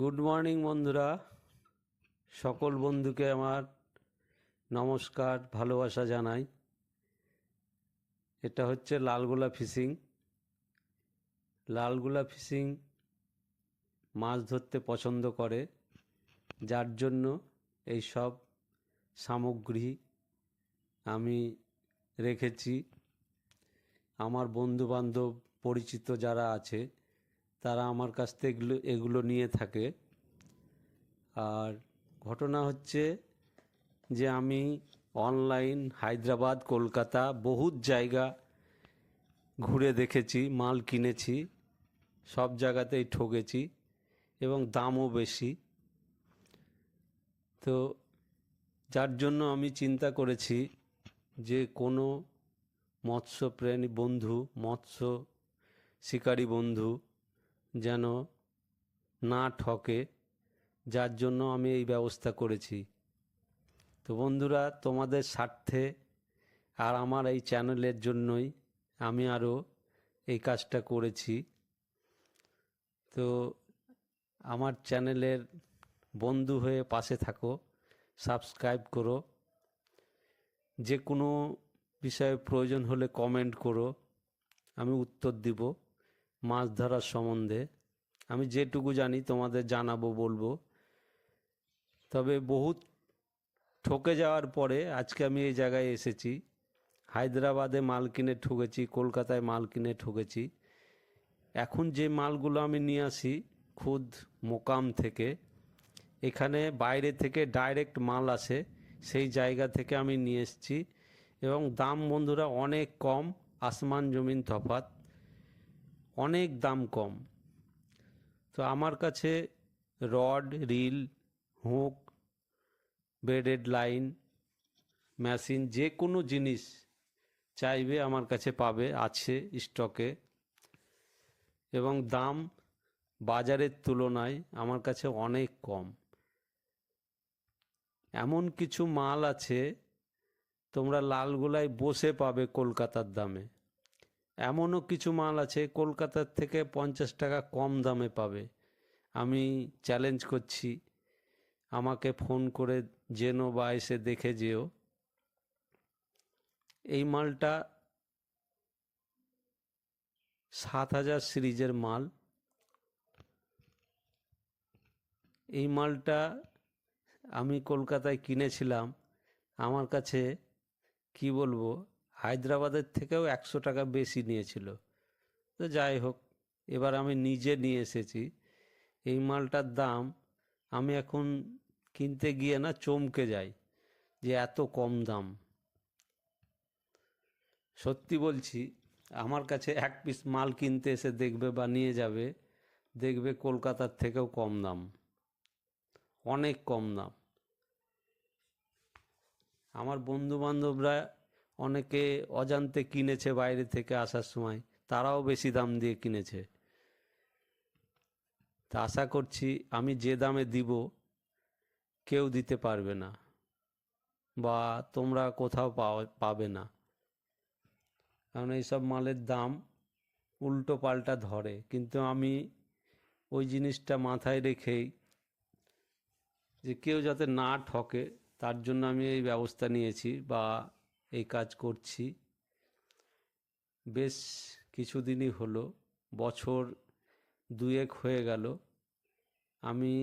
Good morning বন্ধুরা। সকল বন্ধুকে আমার নমস্কার, ভালোবাসা জানাই। এটা হচ্ছে লালগোলা ফিশিং। লালগোলা ফিশিং মাছ ধরতে পছন্দ করে, যার জন্য এই সব সামগ্রী আমি রেখেছি। আমার বন্ধু বান্ধব পরিচিত যারা আছে তারা আমার কাছ থেকে এগুলো এগুলো নিয়ে থাকে। আর ঘটনা হচ্ছে যে আমি অনলাইন হায়দ্রাবাদ, কলকাতা বহুত জায়গা ঘুরে দেখেছি, মাল কিনেছি, সব জায়গাতেই ঠকেছি এবং দামও বেশি। তো যার জন্য আমি চিন্তা করেছি যে কোনো মৎস্যপ্রেমী বন্ধু, মৎস্য শিকারী বন্ধু যেন না ঠকে, যার জন্য আমি এই ব্যবস্থা করেছি। তো বন্ধুরা, তোমাদের স্বার্থে আর আমার এই চ্যানেলের জন্যই আমি আরও এই কাজটা করেছি। তো আমার চ্যানেলের বন্ধু হয়ে পাশে থাকো, সাবস্ক্রাইব করো। যে কোনো বিষয়ে প্রয়োজন হলে কমেন্ট করো, আমি উত্তর দিব। মাছ ধরার সম্বন্ধে। আমি যেটুকু জানি তোমাদের জানাব, বলব। তবে বহুত ঠকে যাওয়ার পরে আজকে আমি এই জায়গায় এসেছি। হায়দ্রাবাদে মাল কিনে ঠকেছি, কলকাতায় মাল কিনে ঠকেছি। এখন যে মালগুলো আমি নিয়ে আসি খুদ মোকাম থেকে, এখানে বাইরে থেকে ডাইরেক্ট মাল আসে, সেই জায়গা থেকে আমি নিয়ে এসেছি। এবং দাম বন্ধুরা অনেক কম, আসমান জমিন তফাত অনেক দাম কম। তো আমার কাছে rod, reel, hook, braided line, machine যে কোনো জিনিস চাইবে আমার কাছে পাবে, আছে স্টকে। এবং দাম বাজারের তুলনায় আমার কাছে অনেক কম। এমন কিছু মাল আছে, তোমরা লালগোলায় বসে পাবে কলকাতার দামে। এমনও কিছু মাল আছে কলকাতার থেকে পঞ্চাশ টাকা কম দামে পাবে। আমি চ্যালেঞ্জ করছি। আমাকে ফোন করে জেনো বা এসে দেখে যেও। এই মালটা সাত হাজার সিরিজের মাল। এই মালটা আমি কলকাতায় কিনেছিলাম। আমার কাছে কি বলব? হায়দ্রাবাদের থেকেও একশো টাকা বেশি নিয়েছিল। তো যাই হোক, এবার আমি নিজে নিয়ে এসেছি। এই মালটার দাম আমি এখন কিনতে গিয়ে না চমকে যাই যে এত কম দাম। সত্যি বলছি, আমার কাছে এক পিস মাল কিনতে এসে দেখবে বা নিয়ে যাবে, দেখবে কলকাতার থেকেও কম দাম। অনেক কম দাম। আমার বন্ধু বান্ধবরা অনেকে অজান্তে কিনেছে বাইরে থেকে আসার সময়, তারাও বেশি দাম দিয়ে কিনেছে। তা আশা করছি আমি যে দামে দিব, কেউ দিতে পারবে না বা তোমরা কোথাও পাবে না। কারণ এইসব মালের দাম উল্টো পাল্টা ধরে। কিন্তু আমি ওই জিনিসটা মাথায় রেখেই যে কেউ যাতে না ঠকে, তার জন্য আমি এই ব্যবস্থা নিয়েছি বা এই কাজ করছি। বেশ কিছুদিনই হলো, বছর দুয়েক হয়ে গেল। আমি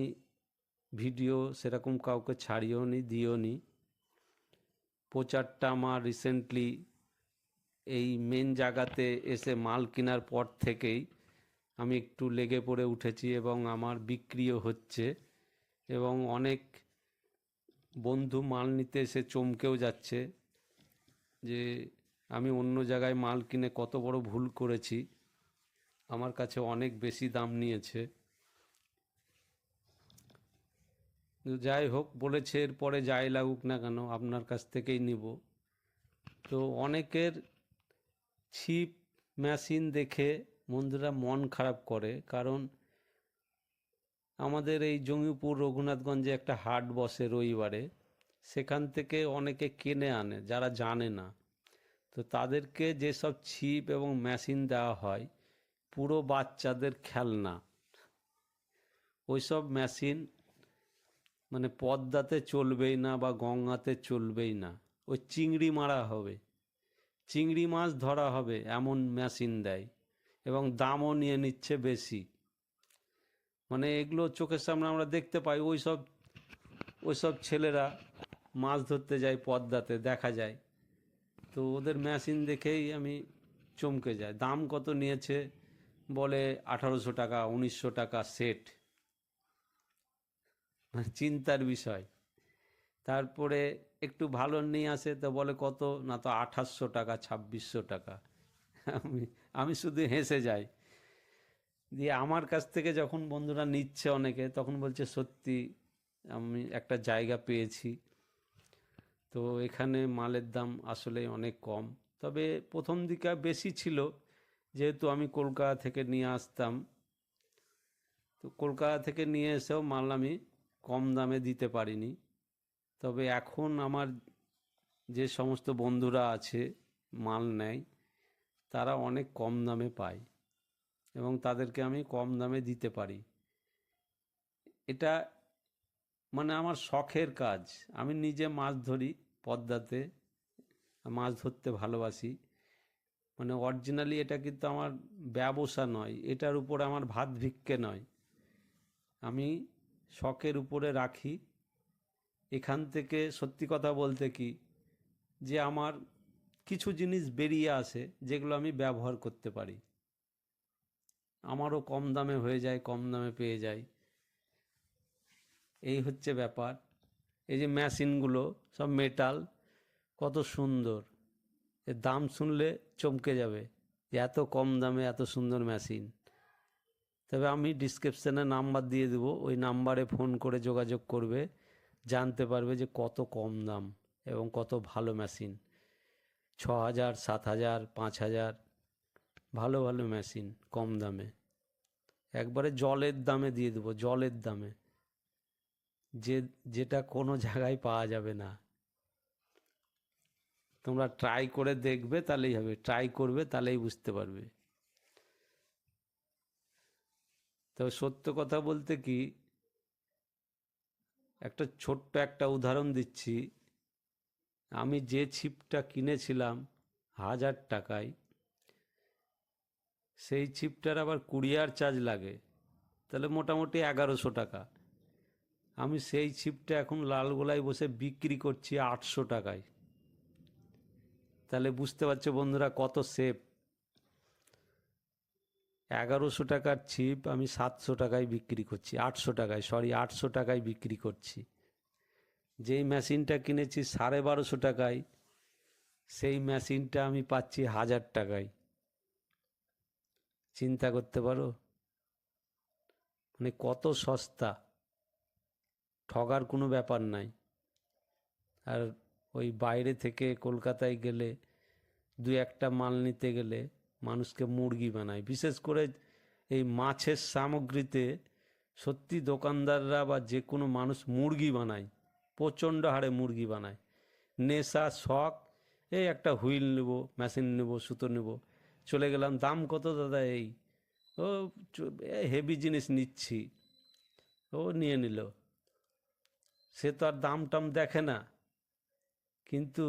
ভিডিও সেরকম কাউকে ছাড়িও নি, দিও নি। প্রচারটা আমার রিসেন্টলি এই মেন জায়গাতে এসে মাল কেনার পর থেকেই আমি একটু লেগে পড়ে উঠেছি এবং আমার বিক্রিও হচ্ছে এবং অনেক বন্ধু মাল নিতে এসে চমকেও যাচ্ছে। যে আমি অন্য জায়গায় মাল কিনে কত বড় ভুল করেছি, আমার কাছে অনেক বেশি দাম নিয়েছে। যাই হোক, বলেছে এরপরে যাই লাগুক না কেন, আপনার কাছ থেকেই নিব। তো অনেকের ছিপ, মেশিন দেখে বন্ধুরা মন খারাপ করে, কারণ আমাদের এই জঙ্গিপুর রঘুনাথগঞ্জে একটা হাট বসে রবিবারে। সেখান থেকে অনেকে কিনে আনে, যারা জানে না। তো তাদেরকে যেসব ছিপ এবং মেশিন দেওয়া হয়, পুরো বাচ্চাদের খেলনা। ওইসব মেশিন মানে পদ্মাতে চলবেই না বা গঙ্গাতে চলবেই না। ওই চিংড়ি মারা হবে। চিংড়ি মাছ ধরা হবে, এমন মেশিন দেয় এবং দামও নিয়ে নিচ্ছে বেশি। মানে এগুলো চোখের সামনে আমরা দেখতে পাই ওই সব ওই সব ছেলেরা মাছ ধরতে যায় পদ্মাতে দেখা যায়। তো ওদের মেশিন দেখেই আমি চমকে যাই। দাম কত নিয়েছে? বলে আঠারোশো টাকা, উনিশশো টাকা সেট মানে চিন্তার বিষয়। তারপরে একটু ভালো নিয়ে আসে, তো বলে কত? না তো আঠাশশো টাকা, ছাব্বিশশো টাকা। আমি আমি শুধু হেসে যাই। দিয়ে আমার কাছ থেকে যখন বন্ধুরা নিচ্ছে অনেকে, তখন বলছে, সত্যি, আমি একটা জায়গা পেয়েছি। তো এখানে মালের দাম আসলে অনেক কম। তবে প্রথম দিকে বেশি ছিল, যেহেতু আমি কলকাতা থেকে নিয়ে আসতাম। তো কলকাতা থেকে নিয়ে এসেও মাল আমি কম দামে দিতে পারিনি। তবে এখন আমার যে সমস্ত বন্ধুরা আছে, মাল নেয়, তারা অনেক কম দামে পায় এবং তাদেরকে আমি কম দামে দিতে পারি। এটা মানে আমার শখের কাজ। আমি নিজে মাছ ধরি পদ্মাতে মাছ ধরতে ভালোবাসি। মানে অরিজিনালি এটা কিন্তু আমার ব্যবসা নয়, এটার উপর আমার ভাত ভিক্ষে নয়। আমি শখের উপরে রাখি। এখান থেকে সত্যি কথা বলতে কি, যে আমার কিছু জিনিস বেরিয়ে আসে যেগুলো আমি ব্যবহার করতে পারি। আমারও কম দামে হয়ে যায়, কম দামে পেয়ে যায় এই হচ্ছে ব্যাপার। এই যে মেশিনগুলো সব মেটাল কত সুন্দর। এর দাম শুনলে চমকে যাবে যে এত কম দামে এত সুন্দর মেশিন তবে আমি ডিসক্রিপশানে নাম্বার দিয়ে দেবো, ওই নাম্বারে ফোন করে যোগাযোগ করবে, জানতে পারবে যে কত কম দাম এবং কত ভালো মেশিন ছ হাজার সাত হাজার পাঁচ হাজার ভালো ভালো মেশিন কম দামে। একবারে জলের দামে দিয়ে দেবো, জলের দামে। যে, যেটা কোনো জায়গায় পাওয়া যাবে না। তোমরা ট্রাই করে দেখবে, তাহলেই হবে। ট্রাই করবে, তাহলেই বুঝতে পারবে। তবে সত্য কথা বলতে কি, একটা ছোট্ট একটা উদাহরণ দিচ্ছি। আমি যে ছিপটা কিনেছিলাম হাজার টাকায়, সেই ছিপটার আবার কুরিয়ার চার্জ লাগে। তাহলে মোটামুটি এগারোশো টাকা। আমি সেই ছিপটা এখন লালগোলায় বসে বিক্রি করছি আটশো টাকায়। তাহলে বুঝতে পারছ বন্ধুরা কত সেফ। এগারোশো টাকার ছিপ আমি সাতশো টাকায় বিক্রি করছি, আটশো টাকায় সরি আটশো টাকায় বিক্রি করছি। যেই মেশিনটা কিনেছি সাড়ে বারোশো টাকায়, সেই মেশিনটা আমি পাচ্ছি হাজার টাকায়। চিন্তা করতে পারো? মানে কত সস্তা। ঠগার কোনো ব্যাপার নাই। আর ওই বাইরে থেকে কলকাতায় গেলে, দু একটা মাল নিতে গেলে মানুষকে মুরগি বানায়। বিশেষ করে এই মাছের সামগ্রীতে সত্যি দোকানদাররা বা যে কোনো মানুষ মুরগি বানায়, প্রচণ্ড হারে মুরগি বানায়। নেশা, শখ, এই একটা হুইল নেব, মেশিন নেব, সুতো নেব, চলে গেলাম, দাম কত দাদা এই? ও হেভি জিনিস নিচ্ছি। ও নিয়ে নিল। সে তো আর দাম টাম দেখে না। কিন্তু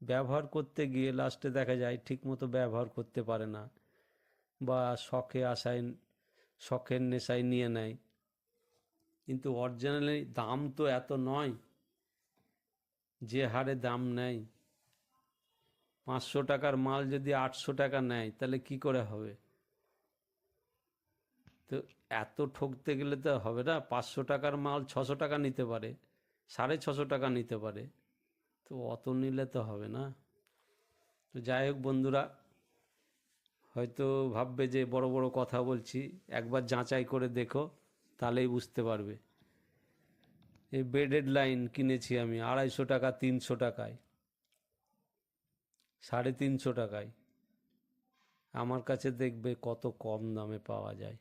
ব্যবহার করতে গিয়ে লাস্টে দেখা যায় ঠিকমতো ব্যবহার করতে পারে না বা শখে আশায়, শখের নেশায় নিয়ে নেয়। কিন্তু অরিজিনালি দাম তো এত নয়, যে হারে দাম নেয়। পাঁচশো টাকার মাল যদি আটশো টাকা নেয়, তাহলে কি করে হবে? তো এত ঠকতে গেলে তো হবে না, পাঁচশো টাকার মাল ছশো টাকা নিতে পারে। সাড়ে ছশো টাকা নিতে পারে। তো অত নিলে তো হবে না। তো যাই হোক বন্ধুরা, হয়তো ভাববে যে বড় বড় কথা বলছি, একবার যাচাই করে দেখো, তাহলেই বুঝতে পারবে। এই বেডেড লাইন কিনেছি আমি, আড়াইশো টাকা, তিনশো টাকায়। সাড়ে তিনশো টাকায়। আমার কাছে দেখবে কত কম দামে পাওয়া যায়।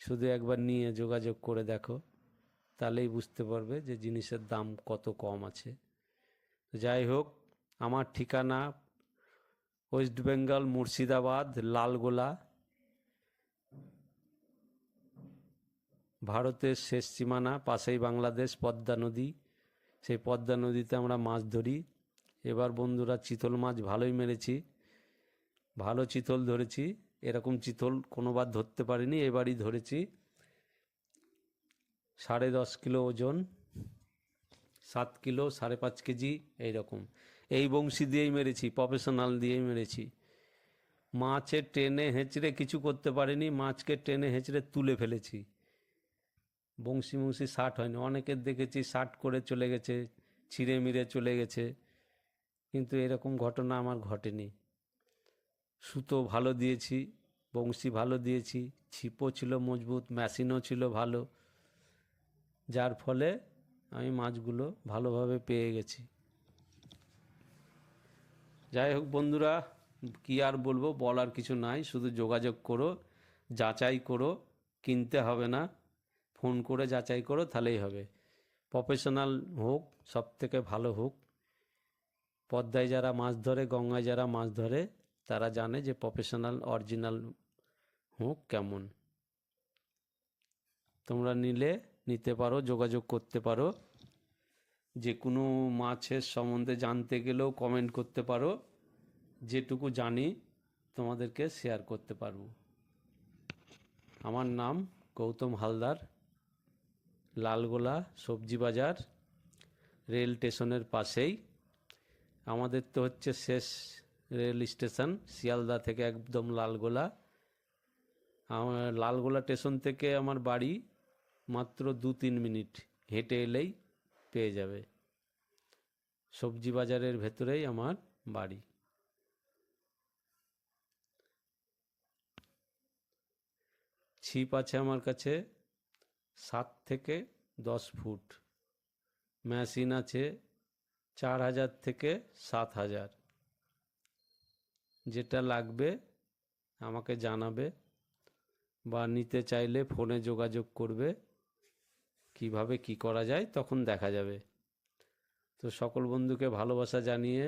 শুধু একবার নিয়ে যোগাযোগ করে দেখো। তাহলেই বুঝতে পারবে যে জিনিসের দাম কত কম আছে। যাই হোক, আমার ঠিকানা ওয়েস্ট বেঙ্গল মুর্শিদাবাদ লালগোলা। ভারতের শেষ সীমানা, পাশেই বাংলাদেশ, পদ্মা নদী। সেই পদ্মা নদীতে আমরা মাছ ধরি। এবার বন্ধুরা, চিতল মাছ ভালোই মেরেছি। ভালো চিতল ধরেছি। এরকম চিতল কোনোবার ধরতে পারিনি, এবারই ধরেছি। সাড়ে দশ কিলো ওজন, সাত কিলো সাড়ে পাঁচ কেজি, এইরকম। এই বংশী দিয়েই মেরেছি প্রফেশনাল দিয়েই মেরেছি। মাছের টেনে হেঁচড়ে কিছু করতে পারিনি, মাছকে টেনে হেঁচড়ে তুলে ফেলেছি। বংশী বংশী শার্ট হয়নি, অনেকের দেখেছি শার্ট করে চলে গেছে, ছিঁড়ে মিড়ে চলে গেছে, কিন্তু এরকম ঘটনা আমার ঘটেনি। সুতো ভালো দিয়েছি, বংশী ভালো দিয়েছি, ছিপও ছিল মজবুত মেশিনও ছিল ভালো যার ফলে আমি মাছগুলো ভালোভাবে পেয়ে গেছি। যাই হোক বন্ধুরা, কি আর বলব, বলার কিছু নাই, শুধু যোগাযোগ করো, যাচাই করো, কিনতে হবে না। ফোন করে যাচাই করো, তাহলেই হবে। প্রফেশনাল হোক সব থেকে ভালো হোক। পদ্মায় যারা মাছ ধরে, গঙ্গায় যারা মাছ ধরে, তারা জানে যে প্রফেশনাল, অরিজিনাল হোক কেমন। তোমরা নিলে নিতে পারো, যোগাযোগ করতে পারো। যে কোনো মাছের সম্বন্ধে জানতে গেলেও কমেন্ট করতে পারো। যেটুকু জানি, তোমাদেরকে শেয়ার করতে পারব। আমার নাম গৌতম হালদার, লালগোলা সবজি বাজার, রেল স্টেশনের পাশেই। আমাদের তো হচ্ছে শেষ রেল স্টেশন, শিয়ালদা থেকে একদম লালগোলা। আমার লালগোলা স্টেশন থেকে আমার বাড়ি মাত্র দু তিন মিনিট হেঁটে এলেই পেয়ে যাবে। সবজি বাজারের ভেতরেই আমার বাড়ি। ছিপ আছে আমার কাছে সাত থেকে দশ ফুট। মেশিন আছে চার হাজার থেকে সাত হাজার। যেটা লাগবে আমাকে জানাবে বা নিতে চাইলে ফোনে যোগাযোগ করবে। কীভাবে কি করা যায় তখন দেখা যাবে। তো সকল বন্ধুকে ভালোবাসা জানিয়ে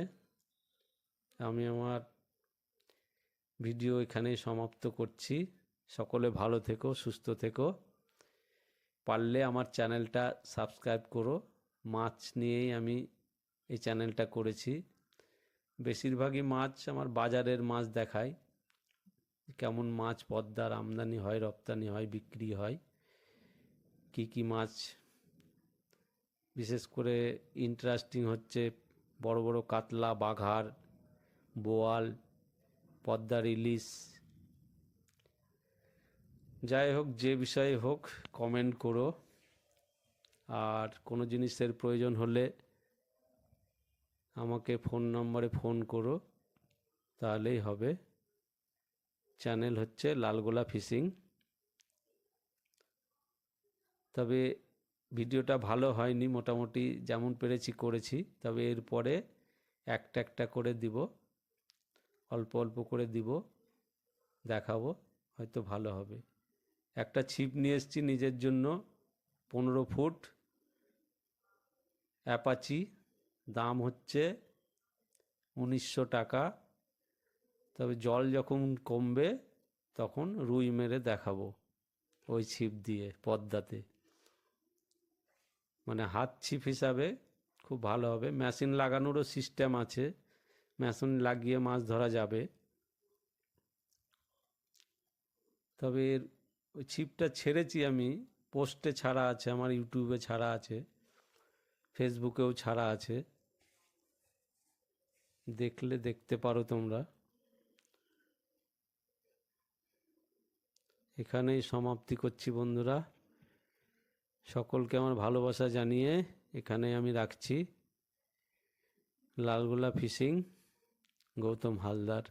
আমি আমার ভিডিও এখানেই সমাপ্ত করছি। সকলে ভালো থেকো, সুস্থ থেকো। পারলে আমার চ্যানেলটা সাবস্ক্রাইব করো। মাছ নিয়েই আমি এই চ্যানেলটা করেছি। বেশিরভাগই মাছ আমার বাজারের মাছ দেখায়। কেমন মাছ, পদ্মার আমদানি হয়, রপ্তানি হয়, বিক্রি হয়। কি কি মাছ? বিশেষ করে ইন্টারেস্টিং হচ্ছে বড় বড় কাতলা, বাঘার, বোয়াল, পদ্মার ইলিশ। যাই হোক, যে বিষয়ে হোক কমেন্ট করো। আর কোনো জিনিসের প্রয়োজন হলে আমাকে ফোন নম্বরে ফোন করো, তাহলেই হবে। চ্যানেল হচ্ছে লালগোলা ফিশিং তবে ভিডিওটা ভালো হয়নি মোটামুটি যেমন পেরেছি করেছি, তবে এরপরে একটা একটা করে দিব, অল্প অল্প করে দিব, দেখাবো, হয়তো ভালো হবে। একটা ছিপ নিয়ে এসেছি নিজের জন্য, পনেরো ফুট, অ্যাপাচি, দাম হচ্ছে উনিশশো টাকা। তবে জল যখন কমবে, তখন রুই মেরে দেখাবো, ওই ছিপ দিয়ে পদ্মাতে। মানে হাত ছিপ হিসাবে খুব ভালো হবে। মেশিন লাগানোরও সিস্টেম আছে। মেশিন লাগিয়ে মাছ ধরা যাবে। তবে এর ওই ছিপটা ছেড়েছি আমি। পোস্টে ছাড়া আছে, আমার ইউটিউবে ছাড়া আছে, ফেসবুকেও ছাড়া আছে। দেখলে দেখতে পারো তোমরা। এখানেই সমাপ্তি করছি বন্ধুরা। সকলকে আমার ভালোবাসা জানিয়ে এখানে আমি রাখছি। লালগোলা ফিশিং গৌতম হালদার।